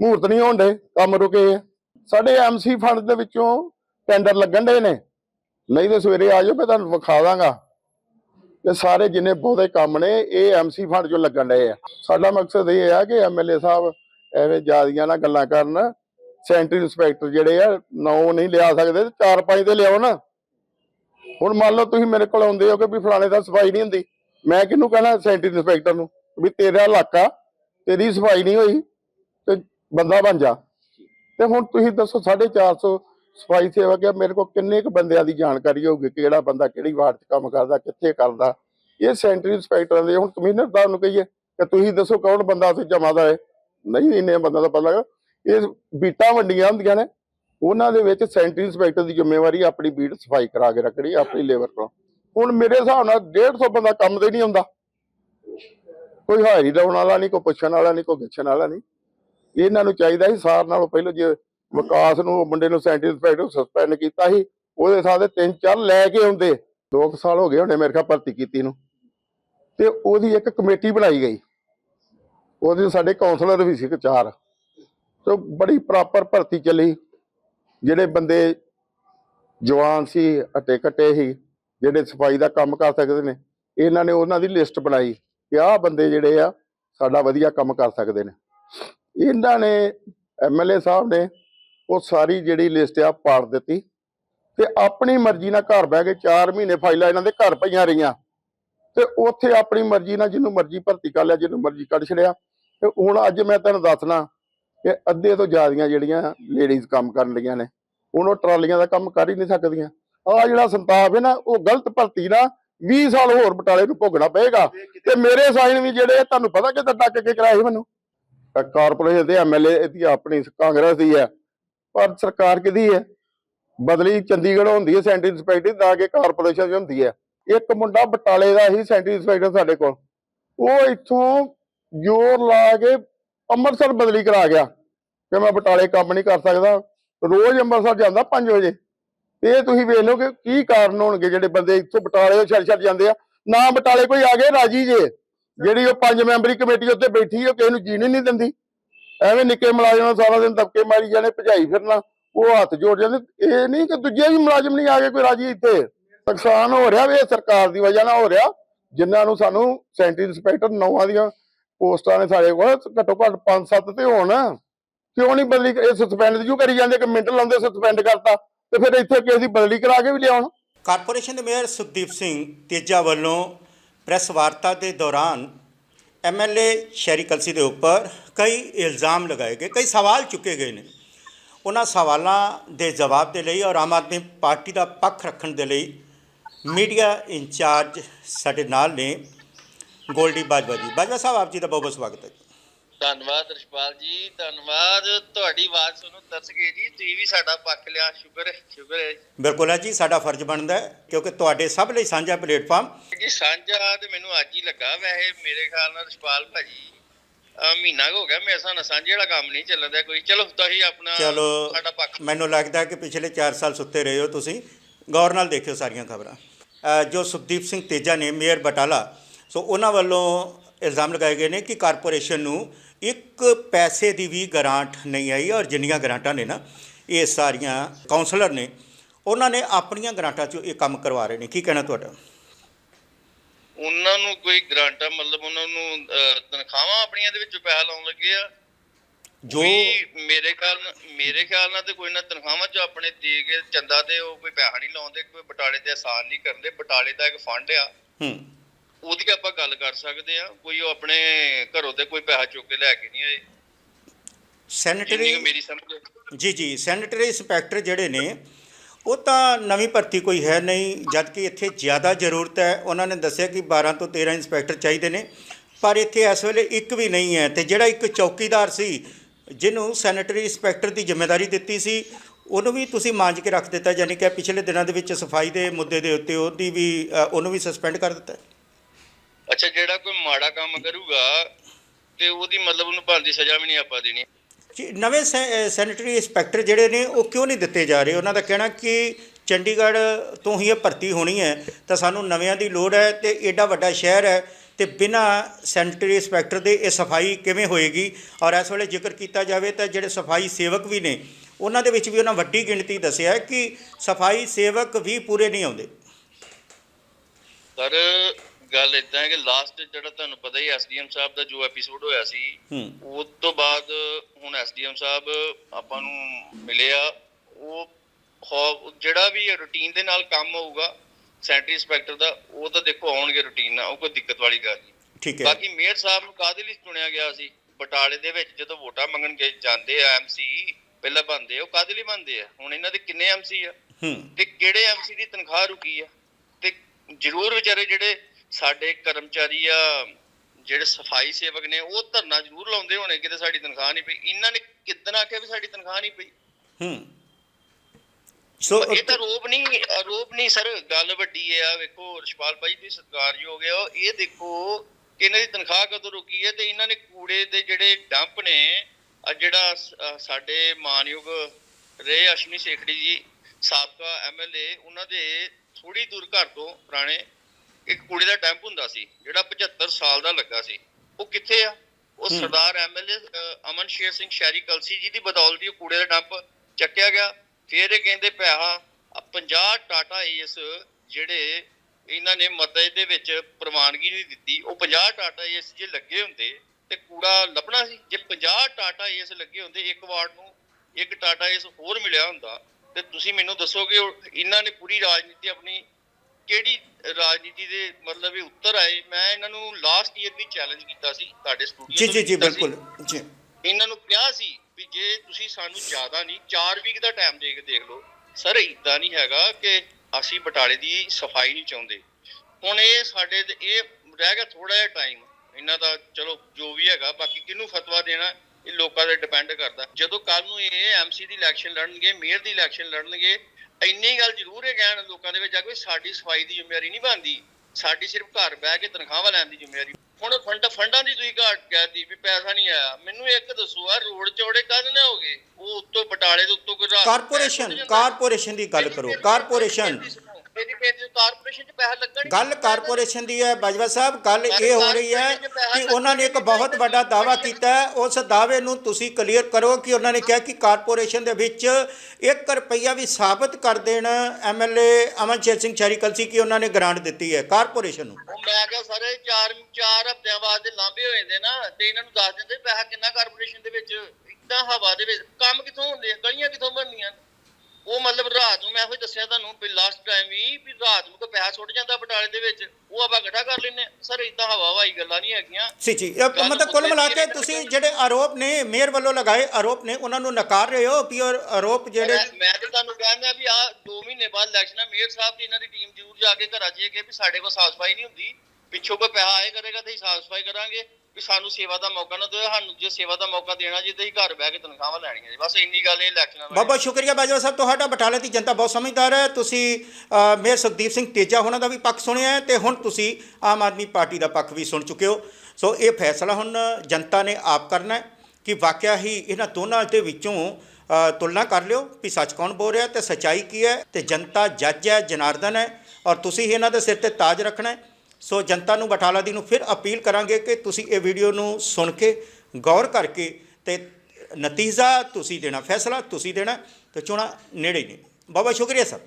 ਮਹੂਰਤ ਨਹੀਂ ਹੋਣ ਡੇ ਕੰਮ ਰੁਕੇ ਆ। ਸਾਡੇ ਐਮਸੀ ਫੰਡ ਦੇ ਵਿੱਚੋਂ ਟੈਂਡਰ ਲੱਗਣ ਦੇ ਨੇ। ਨਹੀਂ ਤੇ ਸਵੇਰੇ ਆ ਜਾਓ, ਮੈਂ ਤੁਹਾਨੂੰ ਵਿਖਾ ਦਾਂਗਾ। ਤੇ ਸਾਰੇ ਜਿੰਨੇ ਬਹੁਤੇ ਕੰਮ ਨੇ, ਇਹ ਐਮਸੀ ਫੰਡ ਚੋਂ ਲੱਗਣ ਡਏ ਆ। ਸਾਡਾ ਮਕਸਦ ਇਹ ਆ ਕਿ ਐਮਐਲਏ ਸਾਹਿਬ ਐਵੇਂ ਜਿਆਦੀਆਂ ਨਾਲ ਗੱਲਾਂ ਕਰਨ। ਸੈਂਟਰੀ ਇੰਸਪੈਕਟਰ ਜਿਹੜੇ ਆ, ਨੌ ਨਹੀਂ ਲਿਆ ਸਕਦੇ, ਤੇ ਚਾਰ ਪੰਜ ਤੇ ਲਿਆਓ ਨਾ। ਹੁਣ ਮੰਨ ਲਓ ਤੁਸੀਂ ਮੇਰੇ ਕੋਲ ਆਉਂਦੇ ਹੋ ਕਿ ਵੀ ਫਲਾਣੇ ਦਾ ਸਫ਼ਾਈ ਨਹੀਂ ਹੁੰਦੀ। ਮੈਂ ਕਿਹਨੂੰ ਕਹਿਣਾ ਸੈਂਟਰੀ ਇੰਸਪੈਕਟਰ ਨੂੰ ਵੀ ਤੇਰਾ ਇਲਾਕਾ, ਤੇਰੀ ਸਫ਼ਾਈ ਨਹੀਂ ਹੋਈ, ਤੇ ਬੰਦਾ ਬਣ ਜਾ। ਤੇ ਹੁਣ ਤੁਸੀਂ ਦੱਸੋ 450 ਸਫ਼ਾਈ ਸੇਵਕ ਹੈ ਮੇਰੇ ਕੋਲ ਕਿੰਨੇ ਕੁ ਬੰਦਿਆਂ ਦੀ ਜਾਣਕਾਰੀ ਹੋਊਗੀ, ਕਿਹੜਾ ਬੰਦਾ ਕਿਹੜੀ ਵਾਰਡ 'ਚ ਕੰਮ ਕਰਦਾ, ਕਿੱਥੇ ਕਰਦਾ। ਇਹ ਸੈਂਟਰੀ ਇੰਸਪੈਕਟਰਾਂ ਦੇ, ਹੁਣ ਕਮਿਸ਼ਨਰ ਸਾਹਿਬ ਨੂੰ ਕਹੀਏ ਕਿ ਤੁਸੀਂ ਦੱਸੋ ਕੌਣ ਬੰਦਾ ਉੱਥੇ ਜਮਾਦਾ ਹੈ। ਨਹੀਂ, ਇੰਨੇ ਬੰਦਾ ਦਾ ਪਤਾ ਇਹ ਬੀਟਾਂ ਵੰਡੀਆਂ ਹੁੰਦੀਆਂ ਨੇ, ਉਹਨਾਂ ਦੇ ਵਿੱਚ ਸੈਂਟਰੀ ਇੰਸਪੈਕਟਰ ਦੀ ਜ਼ਿੰਮੇਵਾਰੀ ਆਪਣੀ ਬੀਟ ਸਫ਼ਾਈ ਕਰਾ ਕੇ ਰੱਖਣੀ, ਆਪਣੀ ਲੇਬਰ ਕੋਲ। ਹੁਣ ਮੇਰੇ ਹਿਸਾਬ ਨਾਲ 150 ਬੰਦਾ ਕੰਮ ਤੇ ਨਹੀਂ ਆਉਂਦਾ। ਕੋਈ ਹਾਜ਼ਰੀ ਲਾਉਣ ਵਾਲਾ ਨਹੀਂ, ਕੋਈ ਪੁੱਛਣ ਵਾਲਾ ਨਹੀਂ, ਕੋਈ ਗਿੱਛਣ ਵਾਲਾ ਨਹੀਂ। ਇਹਨਾਂ ਨੂੰ ਚਾਹੀਦਾ ਸੀ ਸਾਰ ਨਾਲੋਂ ਪਹਿਲਾਂ ਜੇ ਵਿਕਾਸ ਨੂੰ, ਮੁੰਡੇ ਨੂੰ ਸੈਂਟਰੀ ਇੰਸਪੈਕਟਰ ਸਸਪੈਂਡ ਕੀਤਾ ਸੀ। ਉਹਦੇ ਸਾਥੇ ਤਿੰਨ ਚਾਰ ਲੈ ਕੇ ਆਉਂਦੇ। ਦੋ ਸਾਲ ਹੋ ਗਏ ਹੋਣੇ ਮੇਰੇ ਖਿਆਲ ਭਰਤੀ ਕੀਤੀ ਨੂੰ। ਤੇ ਉਹਦੀ ਇੱਕ ਕਮੇਟੀ ਬਣਾਈ ਗਈ। ਉਹਦੇ ਸਾਡੇ ਕਾਉਂਸਲਰ ਵੀ ਸੀ ਚਾਰ। ਤੇ ਬੜੀ ਪ੍ਰੋਪਰ ਭਰਤੀ ਚੱਲੀ। ਜਿਹੜੇ ਬੰਦੇ ਜਵਾਨ ਸੀ ਅਟੇ ਕੱਟੇ ਸੀ, ਜਿਹੜੇ ਸਫ਼ਾਈ ਦਾ ਕੰਮ ਕਰ ਸਕਦੇ ਨੇ, ਇਹਨਾਂ ਨੇ ਉਹਨਾਂ ਦੀ ਲਿਸਟ ਬਣਾਈ ਕਿ ਆਹ ਬੰਦੇ ਜਿਹੜੇ ਆ, ਸਾਡਾ ਵਧੀਆ ਕੰਮ ਕਰ ਸਕਦੇ ਨੇ। ਇਹਨਾਂ ਨੇ ਐਮਐਲਏ ਸਾਹਿਬ ਨੇ ਉਹ ਸਾਰੀ ਜਿਹੜੀ ਲਿਸਟ ਆ ਪਾੜ ਦਿੱਤੀ ਤੇ ਆਪਣੀ ਮਰਜ਼ੀ ਨਾਲ ਘਰ ਬਹਿ ਕੇ 4 ਮਹੀਨੇ ਫਾਈਲਾਂ ਇਹਨਾਂ ਦੇ ਘਰ ਪਈਆਂ ਰਹੀਆਂ। ਤੇ ਉੱਥੇ ਆਪਣੀ ਮਰਜ਼ੀ ਨਾਲ ਜਿਹਨੂੰ ਮਰਜ਼ੀ ਭਰਤੀ ਕਰ ਲਿਆ, ਜਿਹਨੂੰ ਮਰਜ਼ੀ ਕੱਢ ਛੜਿਆ ਤੇ ਹੁਣ ਅੱਜ ਮੈਂ ਤੁਹਾਨੂੰ ਦੱਸਣਾ ਕਿ ਅੱਧੇ ਤੋਂ ਜ਼ਿਆਦੀਆਂ ਜਿਹੜੀਆਂ ਲੇਡੀਜ਼ ਕੰਮ ਕਰਨ ਲਈਆਂ ਨੇ, ਹੁਣ ਉਹ ਟਰਾਲੀਆਂ ਦਾ ਕੰਮ ਕਰ ਹੀ ਨਹੀਂ ਸਕਦੀਆਂ। ਆ ਜਿਹੜਾ ਸੰਤਾਪ ਹੈ ਨਾ, ਉਹ ਗਲਤ ਭਰਤੀ ਨਾ 20 ਸਾਲ ਹੋਰ ਬਟਾਲੇ ਨੂੰ ਭੋਗਣਾ ਪਏਗਾ। ਤੇ ਮੇਰੇ ਸਾਈਨ ਵੀ ਜਿਹੜੇ, ਤੁਹਾਨੂੰ ਪਤਾ ਕਿੱਦਾਂ ਟੱਕ ਕੇ ਕਰਾਏ ਮੈਨੂੰ? ਕਾਰਪੋਰੇਸ਼ਨ ਦੇ ਐਮਐਲਏ ਦੀ ਆਪਣੀ ਕਾਂਗਰਸ ਦੀ ਹੈ। ਪਰ ਸਰਕਾਰ ਕਿਹਦੀ ਹੈ? ਬਦਲੀ ਚੰਡੀਗੜ੍ਹ ਹੁੰਦੀ ਹੈ, ਸੈਂਟਰੀ ਇੰਸਪੈਕਟਰ ਨਾ ਕਿ ਕਾਰਪੋਰੇਸ਼ਨ 'ਚ ਹੁੰਦੀ ਹੈ। ਇੱਕ ਮੁੰਡਾ ਬਟਾਲੇ ਦਾ ਹੀ ਸੈਂਟਰੀ ਇੰਸਪੈਕਟਰ ਸਾਡੇ ਕੋਲ। ਉਹ ਇੱਥੋਂ ਜ਼ੋਰ ਲਾ ਕੇ ਅੰਮ੍ਰਿਤਸਰ ਬਦਲੀ ਕਰਾ ਗਿਆ ਕਿ ਮੈਂ ਬਟਾਲੇ ਕੰਮ ਨਹੀਂ ਕਰ ਸਕਦਾ। ਰੋਜ਼ ਅੰਮ੍ਰਿਤਸਰ ਜਾਂਦਾ 5 ਵਜੇ। ਤੇ ਇਹ ਤੁਸੀਂ ਵੇਖ ਲਓ ਕਿ ਕੀ ਕਾਰਨ ਹੋਣਗੇ ਜਿਹੜੇ ਬੰਦੇ ਇੱਥੋਂ ਬਟਾਲੇ ਛੱਡ ਛੱਡ ਜਾਂਦੇ ਆ। ਨਾ ਬਟਾਲੇ ਕੋਈ ਆ ਗਏ ਰਾਜੀ ਜੇ। ਜਿਹੜੀ ਉਹ ਪੰਜ ਮੈਂਬਰੀ ਕਮੇਟੀ ਉੱਤੇ ਬੈਠੀ ਉਹ ਕਿਸੇ ਨੂੰ ਜੀਣ ਹੀ ਨਹੀਂ ਦਿੰਦੀ। ਐਵੇਂ ਨਿੱਕੇ ਮੁਲਾਜ਼ਮਾਂ ਸਾਰਾ ਦਿਨ ਦਬਕੇ ਮਾਰੀ ਜਾਣੇ ਭਜਾਈ ਫਿਰਨਾ, ਉਹ ਹੱਥ ਜੋੜ ਜਾਂਦੇ। ਇਹ ਨਹੀਂ ਕਿ ਦੂਜੇ ਵੀ ਮੁਲਾਜ਼ਮ ਨਹੀਂ ਆ ਗਏ ਕੋਈ ਰਾਜੀ ਇੱਥੇ। ਨੁਕਸਾਨ ਹੋ ਰਿਹਾ ਵੀ ਇਹ ਸਰਕਾਰ ਦੀ ਵਜ੍ਹਾ ਨਾਲ ਹੋ ਰਿਹਾ। ਜਿਨ੍ਹਾਂ ਨੂੰ ਸਾਨੂੰ ਸੈਂਟਰ ਇੰਸਪੈਕਟਰ ਨੌਵਾਂ ਦੀਆਂ ਪੋਸਟਾਂ ਨੇ ਸਾਡੇ ਕੋਲ, ਘੱਟੋ ਘੱਟ 5-7 ਤੇ ਹੋਣ। ਕਿਉਂ ਨਹੀਂ ਬਦਲੀ ਇਹ ਸਸਪੈਂਡ ਜੂ ਕਰੀ ਜਾਂਦੇ? ਕਿ ਮਿੰਟ ਲਾਉਂਦੇ ਸਸਪੈਂਡ ਕਰਤਾ, ਤੇ ਫਿਰ ਇੱਥੇ ਕਿਸੇ ਦੀ ਬਦਲੀ ਕਰਾ ਕੇ ਵੀ ਲਿਆਉਣ। ਕਾਰਪੋਰੇਸ਼ਨ ਦੇ ਮੇਅਰ ਸੁਖਦੀਪ ਸਿੰਘ ਤੇਜਾ ਵੱਲੋਂ ਪ੍ਰੈਸ ਵਾਰਤਾ ਦੇ ਦੌਰਾਨ ਐਮਐਲਏ ਸ਼ਹਿਰੀ ਕਲਸੀ ਦੇ ਉੱਪਰ ਕਈ ਇਲਜ਼ਾਮ ਲਗਾਏ ਗਏ, ਕਈ ਸਵਾਲ ਚੁੱਕੇ ਗਏ ਨੇ। ਉਹਨਾਂ ਸਵਾਲਾਂ ਦੇ ਜਵਾਬ ਦੇ ਲਈ ਔਰ ਆਮ ਆਦਮੀ ਪਾਰਟੀ ਦਾ ਪੱਖ ਰੱਖਣ ਦੇ ਲਈ ਮੀਡੀਆ ਇੰਚਾਰਜ ਸਾਡੇ ਨਾਲ ਨੇ, ਗੋਲਡੀ ਬਾਜਵਾ ਜੀ। ਬਾਜਵਾ ਸਾਹਿਬ, ਆਪ ਜੀ ਦਾ ਬਹੁਤ ਬਹੁਤ ਸਵਾਗਤ ਹੈ ਧੰਨਵਾਦ ਰਿਸ਼ਪਾਲ ਜੀ ਧੰਨਵਾਦ। ਤੁਹਾਡੀ ਆਵਾਜ਼ ਸੁਣੋ ਦਰਸ਼ਕ ਜੀ ਤੁਸੀਂ ਵੀ ਸਾਡਾ ਪੱਖ ਲਿਆ ਸ਼ੁਕਰ ਹੈ ਸ਼ੁਕਰ ਹੈ। ਬਿਲਕੁਲ ਹੈ ਜੀ ਸਾਡਾ ਫਰਜ਼ ਬਣਦਾ ਹੈ ਕਿਉਂਕਿ ਤੁਹਾਡੇ ਸਭ ਲਈ ਸਾਂਝਾ ਪਲੇਟਫਾਰਮ। ਜੀ ਸਾਂਝਾ ਤੇ ਮੈਨੂੰ ਅੱਜ ਹੀ ਲੱਗਾ ਵੈਸੇ ਮੇਰੇ ਖਿਆਲ ਨਾਲ ਰਿਸ਼ਪਾਲ ਭਾਜੀ ਮਹੀਨਾ ਹੋ ਗਿਆ ਮੇਰੇ ਨਾਲ ਸਾਂਝੇ ਵਾਲਾ ਕੰਮ ਨਹੀਂ ਚੱਲਣ ਦਿਆ ਕੋਈ। ਚਲੋ ਤੁਸੀਂ ਆਪਣਾ ਚਲੋ ਸਾਡਾ ਪੱਖ ਮੈਨੂੰ ਲੱਗਦਾ ਹੈ ਕਿ ਪਿਛਲੇ 4 ਸਾਲ ਸੁੱਤੇ ਰਹੇ ਹੋ ਤੁਸੀਂ। ਗੌਰ ਨਾਲ ਦੇਖਿਓ ਸਾਰੀਆਂ ਖਬਰਾਂ। ਜੋ ਸੁਖਦੀਪ ਸਿੰਘ ਤੇਜਾ ਨੇ ਮੇਅਰ ਬਟਾਲਾ ਸੋ ਉਹਨਾਂ ਵੱਲੋਂ ਇਲਜ਼ਾਮ ਲਗਾਏ ਗਏ ਨੇ ਕਿ ਕਾਰਪੋਰੇਸ਼ਨ ਨੂੰ ਇੱਕ ਪੈਸੇ ਦੀ ਵੀ ਗ੍ਰਾਂਟ ਨਹੀਂ ਆਈ ਔਰ ਜਿੰਨੀਆਂ ਗ੍ਰਾਂਟਾਂ ਨੇ ਨਾ ਇਹ ਸਾਰੀਆਂ ਕਾਉਂਸਲਰ ਨੇ ਉਹਨਾਂ ਨੇ ਆਪਣੀਆਂ ਗ੍ਰਾਂਟਾਂ 'ਚੋਂ ਇਹ ਕੰਮ ਕਰਵਾ ਰਹੇ ਨੇ। ਕੀ ਕਹਿਣਾ ਤੁਹਾਡਾ? ਉਹਨਾਂ ਨੂੰ ਕੋਈ ਗਰੰਟਾ ਮਤਲਬ ਉਹਨਾਂ ਨੂੰ ਤਨਖਾਹਾਂ ਆਪਣੀਆਂ ਦੇ ਵਿੱਚੋਂ ਪੈਸਾ ਲਾਉਣ ਲੱਗੇ ਆ। ਜੋ ਮੇਰੇ ਖਿਆਲ ਨਾਲ ਮੇਰੇ ਖਿਆਲ ਨਾਲ ਤੇ ਕੋਈ ਨਾ ਤਨਖਾਹਾਂ ਚ ਆਪਣੇ ਦੇ ਕੇ ਚੰਦਾ ਤੇ ਉਹ ਕੋਈ ਪੈਸਾ ਨਹੀਂ ਲਾਉਂਦੇ ਕੋਈ ਬਟਾਲੇ ਤੇ ਆਸਾਨ ਨਹੀਂ ਕਰਦੇ। ਬਟਾਲੇ ਦਾ ਇੱਕ ਫੰਡ ਆ। ਹੂੰ। ਉਹਦੀ ਆਪਾਂ ਗੱਲ ਕਰ ਸਕਦੇ ਆ ਕੋਈ ਉਹ ਆਪਣੇ ਘਰੋਂ ਤੇ ਕੋਈ ਪੈਸਾ ਚੁੱਕ ਕੇ ਲੈ ਕੇ ਨਹੀਂ ਆਏ ਸੈਨੇਟਰੀ ਮੇਰੀ ਸਮਝ ਹੈ। ਜੀ ਜੀ ਸੈਨੇਟਰੀ ਇੰਸਪੈਕਟਰ ਜਿਹੜੇ ਨੇ ਉਹ ਤਾਂ ਨਵੀਂ ਭਰਤੀ ਕੋਈ ਹੈ ਨਹੀਂ ਜਦ ਕਿ ਇੱਥੇ ਜ਼ਿਆਦਾ ਜ਼ਰੂਰਤ ਹੈ ਉਹਨਾਂ ਨੇ ਦੱਸਿਆ ਕਿ 12 ਤੋਂ 13 ਇੰਸਪੈਕਟਰ ਚਾਹੀਦੇ ਨੇ ਪਰ ਇੱਥੇ ਇਸ ਵੇਲੇ ਇੱਕ ਵੀ ਨਹੀਂ ਹੈ ਤੇ ਜਿਹੜਾ ਇੱਕ ਚੌਕੀਦਾਰ ਸੀ ਜਿਹਨੂੰ ਸੈਨੇਟਰੀ ਇੰਸਪੈਕਟਰ ਦੀ ਜ਼ਿੰਮੇਵਾਰੀ ਦਿੱਤੀ ਸੀ ਉਹਨੂੰ ਵੀ ਤੁਸੀਂ ਮਾਂਜ ਕੇ ਰੱਖ ਦਿੱਤਾ ਯਾਨੀ ਕਿ ਪਿਛਲੇ ਦਿਨਾਂ ਦੇ ਵਿੱਚ ਸਫ਼ਾਈ ਦੇ ਮੁੱਦੇ ਦੇ ਉੱਤੇ ਉਹਦੀ ਵੀ ਉਹਨੂੰ ਵੀ ਸਸਪੈਂਡ ਕਰ ਦਿੱਤਾ। ਅੱਛਾ ਜਿਹੜਾ ਕੋਈ ਮਾੜਾ ਕੰਮ ਕਰੂਗਾ ਤੇ ਉਹਦੀ ਮਤਲਬ ਉਹਨੂੰ ਬਣਦੀ ਸਜ਼ਾ ਵੀ ਨਹੀਂ ਆਪਾਂ ਦੇਣੀ। ਜੀ ਨਵੇਂ ਸੈਨੇਟਰੀ ਇੰਸਪੈਕਟਰ ਜਿਹੜੇ ਨੇ ਉਹ ਕਿਉਂ ਨਹੀਂ ਦਿੱਤੇ ਜਾ ਰਹੇ? ਉਹਨਾਂ ਦਾ ਕਹਿਣਾ ਕਿ ਚੰਡੀਗੜ੍ਹ ਤੋਂ ਹੀ ਇਹ ਭਰਤੀ ਹੋਣੀ ਹੈ ਤਾਂ ਸਾਨੂੰ ਨਵਿਆਂ ਦੀ ਲੋੜ ਹੈ ਤੇ ਐਡਾ ਵੱਡਾ ਸ਼ਹਿਰ ਹੈ ਤੇ ਬਿਨਾ ਸੈਨੇਟਰੀ ਇੰਸਪੈਕਟਰ ਦੇ ਇਹ ਸਫ਼ਾਈ ਕਿਵੇਂ ਹੋਏਗੀ? ਔਰ ਇਸ ਵੇਲੇ ਜ਼ਿਕਰ ਕੀਤਾ ਜਾਵੇ ਤਾਂ ਜਿਹੜੇ ਸਫ਼ਾਈ ਸੇਵਕ ਵੀ ਨੇ ਉਹਨਾਂ ਦੇ ਵਿੱਚ ਵੀ ਉਹਨਾਂ ਵੱਡੀ ਗਿਣਤੀ ਦੱਸਿਆ ਕਿ ਸਫ਼ਾਈ ਸੇਵਕ ਵੀ ਪੂਰੇ ਨਹੀਂ ਆਉਂਦੇ। ਪਰ ਗੱਲ ਇਦਾਂ ਹੈ ਕਿ ਲਾਸਟ ਜਿਹੜਾ ਤੁਹਾਨੂੰ ਪਤਾ ਹੀ ਐਸਡੀਐਮ ਸਾਹਿਬ ਦਾ ਜੋ ਐਪੀਸੋਡ ਹੋਇਆ ਸੀ ਉਸ ਤੋਂ ਬਾਅਦ ਹੁਣ ਐਸਡੀਐਮ ਸਾਹਿਬ ਆਪਾਂ ਨੂੰ ਮਿਲੇ ਆ ਉਹ ਜਿਹੜਾ ਵੀ ਰੂਟੀਨ ਦੇ ਨਾਲ ਕੰਮ ਹੋਊਗਾ ਸੈਂਟਰੀ ਇੰਸਪੈਕਟਰ ਦਾ ਉਹ ਤਾਂ ਦੇਖੋ ਆਉਣਗੇ ਰੂਟੀਨ ਨਾਲ ਉਹ ਕੋਈ ਦਿੱਕਤ ਵਾਲੀ ਗੱਲ ਨਹੀਂ। ਠੀਕ ਹੈ। ਬਾਕੀ ਮੇਅਰ ਸਾਹਿਬ ਨੂੰ ਕਾਹਦੇ ਲਈ ਚੁਣਿਆ ਗਿਆ ਸੀ? ਬਟਾਲੇ ਦੇ ਵਿੱਚ ਜਦੋਂ ਵੋਟਾਂ ਮੰਗਣ ਗਏ ਜਾਂਦੇ ਆ ਐਮਸੀ ਪਹਿਲਾਂ ਬੰਦੇ ਉਹ ਕਾਹਦੇ ਲਈ ਬੰਦੇ ਆ? ਹੁਣ ਇਹਨਾਂ ਦੇ ਕਿੰਨੇ ਐਮਸੀ ਆ? ਤੇ ਕਿਹੜੇ ਐਮਸੀ ਦੀ ਤਨਖਾਹ ਰੁਕੀ ਆ? ਤੇ ਜ਼ਰੂਰ ਵਿਚਾਰੇ ਜਿਹੜੇ ਸਾਡੇ ਕਰਮਚਾਰੀ ਆ ਜਿਹੜੇ ਸਫ਼ਾਈ ਸੇਵਕ ਨੇ ਉਹ ਧਰਨਾ ਜ਼ਰੂਰ ਲਾਉਂਦੇ ਹੋਣੇ ਕਿਤੇ ਸਾਡੀ ਤਨਖਾਹ ਨਹੀਂ ਪਈ। ਇਹਨਾਂ ਨੇ ਕਿਦਾਂ ਆਖਿਆ ਵੀ ਸਾਡੀ ਤਨਖਾਹ ਨਹੀਂ ਪਈ? ਹੂੰ। ਸੋ ਇਹ ਤਾਂ ਆਰੋਪ ਨਹੀਂ ਆਰੋਪ ਨਹੀਂ ਸਰ ਗੱਲ ਵੱਡੀ ਹੈ ਆ ਵੇਖੋ ਰਿਸ਼ਪਾਲ ਭਾਈ ਤੁਸੀਂ ਸਤਿਕਾਰਯੋਗ ਹੋ ਇਹ ਦੇਖੋ ਕਿ ਇਹਨਾਂ ਦੀ ਤਨਖਾਹ ਕਦੋਂ ਰੁਕੀ ਹੈ ਤੇ ਇਹਨਾਂ ਨੇ ਕੂੜੇ ਦੇ ਜਿਹੜੇ ਡੰਪ ਨੇ ਆ ਜਿਹੜਾ ਸਾਡੇ ਮਾਨਯੋਗ ਰੇ ਅਸ਼ਮੀ ਸੇਖੜੀ ਜੀ ਸਾਬਕਾ ਐਮਐਲਏ ਉਹਨਾਂ ਦੇ ਥੋੜੀ ਦੂਰ ਘਰ ਤੋਂ ਪੁਰਾਣੇ ਇੱਕ ਕੂੜੇ ਦਾ ਡੰਪ ਹੁੰਦਾ ਸੀ ਜਿਹੜਾ 75 ਸਾਲ ਦਾ ਲੱਗਾ ਸੀ। ਉਹ ਕਿੱਥੇ ਆ? ਉਹ। ਸਰਦਾਰ ਐਮਐਲਏ ਅਮਨ ਸ਼ੇਰ ਸਿੰਘ ਸ਼ਹਿਰੀ ਕਲਸੀ ਜੀ ਦੀ ਬਦੌਲਤ ਹੀ ਉਹ ਕੂੜੇ ਦਾ ਡੰਪ ਚੱਕਿਆ ਗਿਆ। ਫਿਰ ਇਹ ਕਹਿੰਦੇ ਪੈਸਾ 50 ਟਾਟਾ ਏਸ ਜਿਹੜੇ ਇਹਨਾਂ ਨੇ ਮਤੇ ਦੇ ਵਿੱਚ ਪ੍ਰਵਾਨਗੀ ਨਹੀਂ ਦਿੱਤੀ ਉਹ 50 ਟਾਟਾ ਏਸ ਜੇ ਲੱਗੇ ਹੁੰਦੇ ਤੇ ਕੂੜਾ ਲੱਭਣਾ ਸੀ। ਜੇ 50 ਟਾਟਾ ਏਸ ਲੱਗੇ ਹੁੰਦੇ ਇੱਕ ਵਾਰਡ ਨੂੰ ਇੱਕ ਟਾਟਾ ਏਸ ਹੋਰ ਮਿਲਿਆ ਹੁੰਦਾ ਤੇ ਤੁਸੀਂ ਮੈਨੂੰ ਦੱਸੋਗੇ ਇਹਨਾਂ ਨੇ ਪੂਰੀ ਰਾਜਨੀਤੀ ਆਪਣੀ ਕਿਹੜੀ ਰਾਜਨੀਤੀ ਦੇ ਮਤਲਬ ਇਹ ਉੱਤਰ ਆਏ? ਮੈਂ ਇਹਨਾਂ ਨੂੰ ਲਾਸਟ ਈਅਰ ਵੀ ਚੈਲੰਜ ਕੀਤਾ ਸੀ ਤੁਹਾਡੇ ਸਟੂਡੀਓ ਜੀ ਜੀ ਜੀ ਬਿਲਕੁਲ ਜੀ। ਇਹਨਾਂ ਨੂੰ ਕਿਹਾ ਸੀ ਵੀ ਜੇ ਤੁਸੀਂ ਸਾਨੂੰ ਜ਼ਿਆਦਾ ਨਹੀਂ 4 ਵੀਕ ਦਾ ਟਾਈਮ ਦੇ ਕੇ ਦੇਖ ਲਓ। ਸਰ ਇਦਾਂ ਨਹੀਂ ਹੈਗਾ ਕਿ ਅਸੀਂ ਬਟਾਲੇ ਦੀ ਸਫ਼ਾਈ ਨਹੀਂ ਚਾਹੁੰਦੇ। ਹੁਣ ਇਹ ਸਾਡੇ ਇਹ ਰਹਿ ਗਿਆ ਥੋੜਾ ਜਿਹਾ ਟਾਈਮ ਇਹਨਾਂ ਦਾ ਚਲੋ ਜੋ ਵੀ ਹੈਗਾ ਬਾਕੀ ਕਿਹਨੂੰ ਫਤਵਾ ਦੇਣਾ ਇਹ ਲੋਕਾਂ ਤੇ ਡਿਪੈਂਡ ਕਰਦਾ। ਜਦੋਂ ਕੱਲ ਨੂੰ ਇਹ ਐਮਸੀ ਦੀ ਇਲੈਕਸ਼ਨ ਲੜਨਗੇ ਮੇਅਰ ਦੀ ਇਲੈਕਸ਼ਨ ਲੜਨਗੇ ਇੰਨੀ ਗੱਲ ਜ਼ਰੂਰ ਇਹ ਕਹਿਣ ਲੋਕਾਂ ਦੇ ਵਿੱਚ ਜਾ ਕੇ ਸਾਡੀ ਸਫ਼ਾਈ ਦੀ ਜ਼ਿੰਮੇਵਾਰੀ ਨਹੀਂ ਬਣਦੀ। ਸਾਡੀ ਸਿਰਫ ਘਰ ਬਹਿ ਕੇ ਤਨਖਾਹਾਂ ਲੈਣ ਦੀ ਜ਼ਿੰਮੇਵਾਰੀ। ਹੁਣ ਫੰਡ ਫੰਡਾਂ ਦੀ ਤੁਸੀਂ ਘਾਟ ਕਹਿਤੀ ਵੀ ਪੈਸਾ ਨਹੀਂ ਆਇਆ। ਮੈਨੂੰ ਇੱਕ ਦੱਸੋ ਆ ਰੋਡ ਚੌੜੇ ਕਦ ਨਾ ਹੋਗੇ ਉਹ ਉੱਤੋਂ ਬਟਾਲੇ ਦੇ ਉੱਤੋਂ ਕੋਈ ਕਾਰਪੋਰੇਸ਼ਨ। ਕਾਰਪੋਰੇਸ਼ਨ ਦੀ ਗੱਲ ਕਰੋ। ਕਾਰਪੋਰੇਸ਼ਨ ਮੇਰੀ ਬੇਨਤੀ ਕਾਰਪੋਰੇਸ਼ਨ 'ਚ ਪੈਸਾ ਲੱਗਣ ਗੱਲ ਕਾਰਪੋਰੇਸ਼ਨ ਦੀ ਹੈ ਬਾਜਵਾ ਸਾਹਿਬ ਗੱਲ ਇਹ ਹੋ ਰਹੀ ਹੈ ਕਿ ਉਹਨਾਂ ਨੇ ਇੱਕ ਬਹੁਤ ਵੱਡਾ ਦਾਵਾ ਕੀਤਾ ਹੈ। ਉਸ ਦਾਅਵੇ ਨੂੰ ਤੁਸੀਂ ਕਲੀਅਰ ਕਰੋ ਕਿ ਉਹਨਾਂ ਨੇ ਕਿਹਾ ਕਿ ਕਾਰਪੋਰੇਸ਼ਨ ਦੇ ਵਿੱਚ 1 ਰੁਪਈਆ ਵੀ ਸਾਬਤ ਕਰ ਦੇਣ ਐਮਐਲਏ ਅਮਨਜੀਤ ਸਿੰਘ ਚੈਰੀ ਕਲਸੀ ਕਿ ਉਹਨਾਂ ਨੇ ਗ੍ਰਾਂਟ ਦਿੱਤੀ ਹੈ ਕਾਰਪੋਰੇਸ਼ਨ ਨੂੰ। ਉਹ ਮੈਂ ਕਿਹਾ ਸਾਰੇ ਚਾਰ ਚਾਰ ਹਫ਼ਤਿਆਂ ਬਾਅਦ ਦੇ ਲਾਂਭੇ ਹੋ ਜਾਂਦੇ ਨਾ ਤੇ ਇਹਨਾਂ ਨੂੰ ਦੱਸ ਦਿੰਦੇ ਪੈਸਾ ਕਿੰਨਾ ਕਾਰਪੋਰੇਸ਼ਨ ਦੇ ਵਿੱਚ ਇਦਾਂ ਹਵਾ ਦੇ ਵਿੱਚ ਕੰਮ ਕਿੱਥੋਂ ਹੁੰਦੇ ਗਲੀਆਂ ਕਿੱਥੋਂ ਬਣਨੀਆਂ? ਉਹ ਮਤਲਬ ਰਾਤ ਨੂੰ ਮੈਂ ਉਹੀ ਦੱਸਿਆ ਤੁਹਾਨੂੰ ਵੀ ਲਾਸਟ ਟਾਈਮ ਵੀ ਵੀ ਰਾਤ ਨੂੰ ਕੋਈ ਪੈਸਾ ਸੁੱਟ ਜਾਂਦਾ ਬਟਾਲੇ ਦੇ ਵਿੱਚ ਉਹ ਆਪਾਂ ਇਕੱਠਾ ਕਰ ਲੈਨੇ ਸਰ ਇਦਾਂ ਹਵਾ ਹਵਾਈ ਗੱਲਾਂ ਨਹੀਂ ਹੈਗੀਆਂ। ਸੀ ਜੀ ਇਹ ਮਤਲਬ ਕੁੱਲ ਮਿਲਾ ਕੇ ਤੁਸੀਂ ਜਿਹੜੇ ਆਰੋਪ ਨੇ ਮੇਅਰ ਵੱਲੋਂ ਲਗਾਏ ਆਰੋਪ ਨੇ ਉਹਨਾਂ ਨੂੰ ਨਕਾਰ ਰਹੇ ਹੋ ਵੀ ਉਹ ਆਰੋਪ ਜਿਹੜੇ ਮੈਂ ਤੇ ਤੁਹਾਨੂੰ ਕਹਿੰਦਾ ਵੀ ਆ 2 ਮਹੀਨੇ ਬਾਅਦ ਇਲੈਕਸ਼ਨ ਆ ਮੇਅਰ ਸਾਹਿਬ ਦੀ ਇਹਨਾਂ ਦੀ ਟੀਮ ਜ਼ਰੂਰ ਜਾ ਕੇ ਘਰਾਂ 'ਚ ਇਹ ਕਿ ਵੀ ਸਾਡੇ ਕੋਲ ਸਾਫ਼ ਸਫ਼ਾਈ ਨਹੀਂ ਹੁੰਦੀ। ਪਿੱਛੋਂ ਕੋਈ ਪੈਸਾ ਆਏ ਕਰੇਗਾ ਤੇ ਸਾਫ਼ ਸਫ਼ਾਈ ਕਰਾਂਗੇ। ਵੀ ਸਾਨੂੰ ਸੇਵਾ ਦਾ ਮੌਕਾ ਨਾ ਦਿਓ ਸਾਨੂੰ ਜੇ ਸੇਵਾ ਦਾ ਮੌਕਾ ਦੇਣਾ ਜੀ ਤੇ ਘਰ ਬਹਿ ਕੇ ਤਨਖਾਹਾਂ ਲੈਣੀਆਂ ਜੀ। ਬਸ ਇੰਨੀ ਗੱਲ ਇਹ ਇਲੈਕਸ਼ਨਾਂ ਬਹੁਤ ਬਹੁਤ ਸ਼ੁਕਰੀਆ ਬਾਜਵਾ ਸਾਹਿਬ ਤੁਹਾਡਾ ਬਟਾਲੇ ਦੀ ਜਨਤਾ ਬਹੁਤ ਸਮਝਦਾਰ ਹੈ। ਤੁਸੀਂ ਅ, ਮੇਅਰ ਸੁਖਦੀਪ ਸਿੰਘ ਤੇਜਾ ਹੋਣਾ ਦਾ ਵੀ ਪੱਖ ਸੁਣਿਆ ਹੈ ਤੇ ਹੁਣ ਤੁਸੀਂ ਆਮ ਆਦਮੀ ਪਾਰਟੀ ਦਾ ਪੱਖ ਵੀ ਸੁਣ ਚੁੱਕੇ ਹੋ। ਸੋ ਇਹ ਫੈਸਲਾ ਹੁਣ ਜਨਤਾ ਨੇ ਆਪ ਕਰਨਾ ਹੈ ਕਿ ਵਾਕਿਆ ਹੀ ਇਹਨਾਂ ਦੋਨਾਂ ਦੇ ਵਿੱਚੋਂ ਤੁਲਨਾ ਕਰ ਲਿਓ ਵੀ ਸੱਚ ਕੌਣ ਬੋਲ ਰਿਹਾ ਤੇ ਸਚਾਈ ਕੀ ਹੈ ਤੇ ਜਨਤਾ ਜੱਜ ਹੈ ਜਨਾਰਦਨ ਹੈ ਔਰ ਤੁਸੀਂ ਹੀ ਇਹਨਾਂ ਦੇ ਸਿਰ ਤੇ ਤਾਜ ਰੱਖਣਾ ਹੈ। ਸੋ ਜਨਤਾ ਨੂੰ ਬਟਾਲਾ ਦੀ ਨੂੰ ਫਿਰ ਅਪੀਲ ਕਰਾਂਗੇ ਕਿ ਤੁਸੀਂ ਇਹ ਵੀਡੀਓ ਨੂੰ ਸੁਣ ਕੇ ਗੌਰ ਕਰਕੇ ਤੇ ਨਤੀਜਾ ਤੁਸੀਂ ਦੇਣਾ, ਫੈਸਲਾ ਤੁਸੀਂ ਦੇਣਾ ਤੇ ਚੋਣਾਂ ਨੇੜੇ ਹੀ ਨੇ। ਬਹੁਤ ਬਹੁਤ ਸ਼ੁਕਰੀਆ ਸਰ।